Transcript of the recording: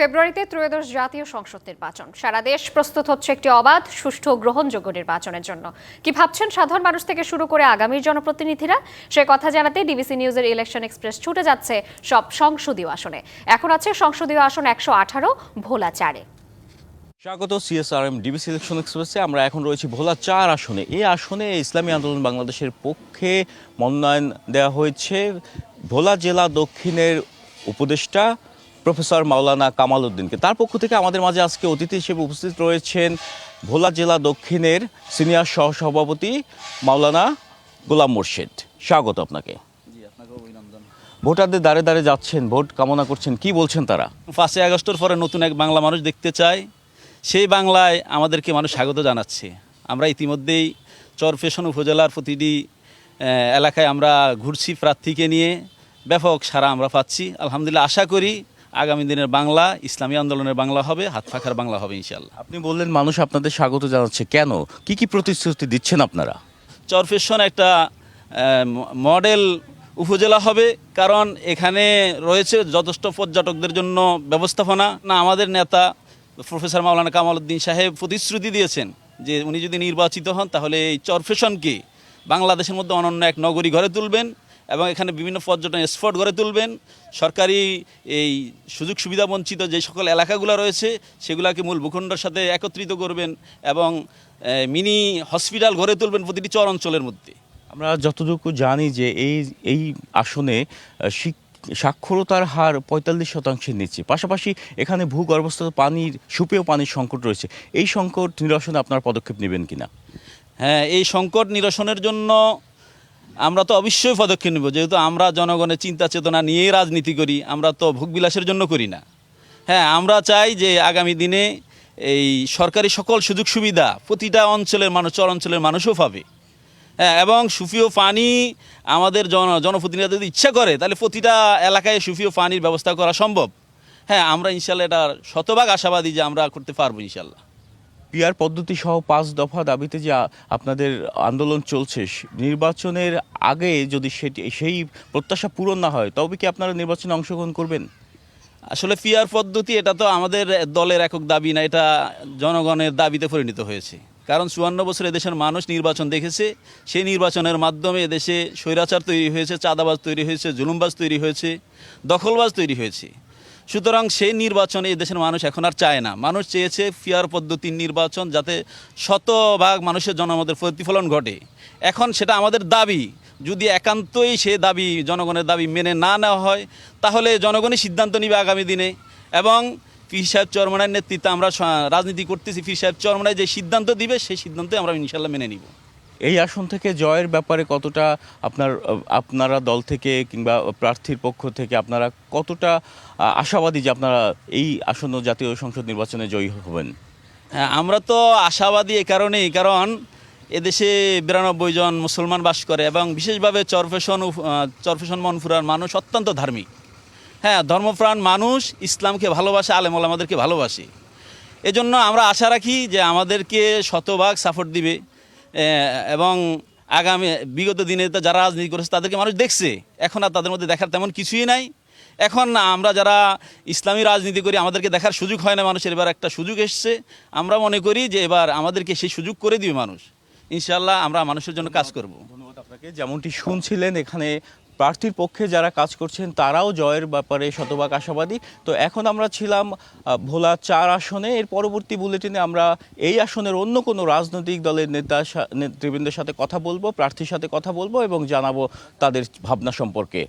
ফেব্রুয়ারিতে ত্রয়োদশ জাতীয় সংসদ নির্বাচন। সারা দেশ প্রস্তুত হচ্ছে একটি অবাধ, সুষ্ঠু গ্রহণযোগ্য নির্বাচনের জন্য। কি ভাবছেন সাধারণ মানুষ থেকে শুরু করে আগামীর জনপ্রতিনিধিরা? সে কথা জানাতে ডিবিসি নিউজের ইলেকশন এক্সপ্রেস ছুটে যাচ্ছে সব সংসদীয় আসনে। এখন আছে সংসদীয় আসন একশো আঠারো, ভোলা চারে। স্বাগত সিএসআরএম ডিবিসি ইলেকশন এক্সপ্রেসে। আমরা এখন রয়েছি ভোলা চার আসনে। এই আসনে ইসলামী আন্দোলন বাংলাদেশের পক্ষে মনোনয়ন দেওয়া হয়েছে। ভোলা জেলা দক্ষিণের উপদেষ্টা প্রফেসর মাওলানা কামাল উদ্দিনকে তার পক্ষ থেকে আমাদের মাঝে আজকে অতিথি হিসেবে উপস্থিত রয়েছেন ভোলা জেলা দক্ষিণের সিনিয়র সহসভাপতি মাওলানা গোলাম মোর্শেদ। স্বাগত আপনাকে। ভোটারদের দাঁড়ে দাঁড়ে যাচ্ছেন ভোট কামনা করছেন কি বলছেন তারা? পাঁচই আগস্টের পরে নতুন এক বাংলা মানুষ দেখতে চায় সেই বাংলায় আমাদেরকে মানুষ স্বাগত জানাচ্ছে। আমরা ইতিমধ্যেই চরফেশন উপজেলার প্রতিটি এলাকায় আমরা ঘুরছি প্রার্থীকে নিয়ে। ব্যাপক সারা আমরা পাচ্ছি। আলহামদুলিল্লাহ আশা করি আগামী দিনের বাংলা ইসলামী আন্দোলনের বাংলা হবে হাত ফাঁকার বাংলা হবে ইনশাল্লাহ আপনি বললেন মানুষ আপনাদের স্বাগত জানাচ্ছে। কেন? কি কি প্রতিশ্রুতি দিচ্ছেন আপনারা? চরফেশন একটা মডেল উপজেলা হবে কারণ এখানে রয়েছে যথেষ্ট পর্যটকদের জন্য ব্যবস্থাপনা। না আমাদের নেতা প্রফেসর মাওলানা কামাল উদ্দিন সাহেব প্রতিশ্রুতি দিয়েছেন যে উনি যদি নির্বাচিত হন তাহলে এই চরফেশনকে বাংলাদেশের মধ্যে অনন্য এক নগরী গড়ে তুলবেন। এবং এখানে বিভিন্ন পর্যটন স্পট গড়ে তুলবেন। সরকারি এই সুযোগ সুবিধা বঞ্চিত যে সকল এলাকাগুলো রয়েছে সেগুলোকে মূল ভূখণ্ডের সাথে একত্রিত করবেন এবং মিনি হসপিটাল গড়ে তুলবেন প্রতিটি চর অঞ্চলের মধ্যে। আমরা যতটুকু জানি যে এই এই আসনে সাক্ষরতার হার পঁয়তাল্লিশ শতাংশের নিচে। পাশাপাশি এখানে ভূগর্ভস্থ পানির সুপেয় পানির সংকট রয়েছে। এই সংকট নিরসনে আপনার পদক্ষেপ নেবেন কিনা? হ্যাঁ এই সংকট নিরসনের জন্য আমরা তো অবশ্যই পদক্ষেপ নেব, যেহেতু আমরা জনগণের চিন্তা চেতনা নিয়েই রাজনীতি করি, আমরা তো ভোগবিলাসের জন্য করি না। হ্যাঁ আমরা চাই যে আগামী দিনে এই সরকারি সকল সুযোগ সুবিধা প্রতিটা অঞ্চলের মানুষ, চর অঞ্চলের মানুষও পাবে। হ্যাঁ এবং সুফিও পানি আমাদের জন জনপ্রতিনিধিরা যদি ইচ্ছা করে, তাহলে প্রতিটা এলাকায় সুফিও পানির ব্যবস্থা করা সম্ভব। হ্যাঁ আমরা ইনশাল্লাহ এটা শতভাগ আশাবাদী যে আমরা করতে পারব ইনশাল্লাহ। পিয়ার পদ্ধতি সহ পাঁচ দফা দাবিতে যে আপনাদের আন্দোলন চলছে নির্বাচনের আগে যদি সেটি, সেই প্রত্যাশা পূরণ না হয়, তবে কি আপনারা নির্বাচনে অংশগ্রহণ করবেন? আসলে পিয়ার পদ্ধতি এটা তো আমাদের দলের একক দাবি না, এটা জনগণের দাবিতে পরিণত হয়েছে। কারণ চুয়ান্ন বছর এদেশের মানুষ নির্বাচন দেখেছে, সেই নির্বাচনের মাধ্যমে এদেশে স্বৈরাচার তৈরি হয়েছে, চাঁদাবাজ তৈরি হয়েছে, জুলুমবাজ তৈরি হয়েছে, দখলবাজ তৈরি হয়েছে। সুতরাং সেই নির্বাচনে দেশের মানুষ এখন আর চায় না। মানুষ চেয়েছে পিয়ার পদ্ধতির নির্বাচন যাতে শতভাগ মানুষের জনমতের প্রতিফলন ঘটে। এখন সেটা আমাদের দাবি। যদি একান্তই সে দাবি জনগণের দাবি মেনে না নেওয়া হয়, তাহলে জনগণই সিদ্ধান্ত নিবে আগামী দিনে। এবং পীর সাহেব চরমনার নেতৃত্বে আমরা রাজনীতি করতেছি। পীর সাহেব চরমনায় যে সিদ্ধান্ত দিবে, সেই সিদ্ধান্তে আমরা ইনশাল্লাহ মেনে নিব। এই আসন থেকে জয়ের ব্যাপারে কতটা আপনার, আপনারা দল থেকে কিংবা প্রার্থীর পক্ষ থেকে আপনারা কতটা আশাবাদী যে আপনারা এই আসন্ন জাতীয় সংসদ নির্বাচনে জয়ী হবেন? হ্যাঁ আমরা তো আশাবাদী এ কারণেই, কারণ এদেশে বিরানব্বই জন মুসলমান বাস করে এবং বিশেষভাবে চরফেশন চরফেশন মনপুরার মানুষ অত্যন্ত ধার্মিক। হ্যাঁ ধর্মপ্রাণ মানুষ ইসলামকে ভালোবাসে আলেমল আমাদেরকে ভালোবাসে। এজন্য আমরা আশা রাখি যে আমাদেরকে শতভাগ সাপোর্ট দিবে। এবং আগামী, বিগত দিনে তো যারা রাজনীতি করেছে, তাদেরকে মানুষ দেখছে। এখন আর তাদের মধ্যে দেখার তেমন কিছুই নাই। এখন আমরা যারা ইসলামী রাজনীতি করি, আমাদেরকে দেখার সুযোগ হয় না মানুষের। এবার একটা সুযোগ এসছে। আমরা মনে করি যে এবার আমাদেরকে সেই সুযোগ করে দিবে মানুষ। ইনশাল্লাহ আমরা মানুষের জন্য কাজ করব। ধন্যবাদ আপনাকে। যেমনটি শুনছিলেন, এখানে প্রার্থীর পক্ষে যারা কাজ করছেন তারাও জয়ের ব্যাপারে শতভাগ আশাবাদী। তো এখন আমরা ছিলাম ভোলা চার আসনে। এর পরবর্তী বুলেটিনে আমরা এই আসনের অন্য কোনো রাজনৈতিক দলের নেতা নেতৃবৃন্দের সাথে কথা বলব, প্রার্থীর সাথে কথা বলব এবং জানাব তাদের ভাবনা সম্পর্কে।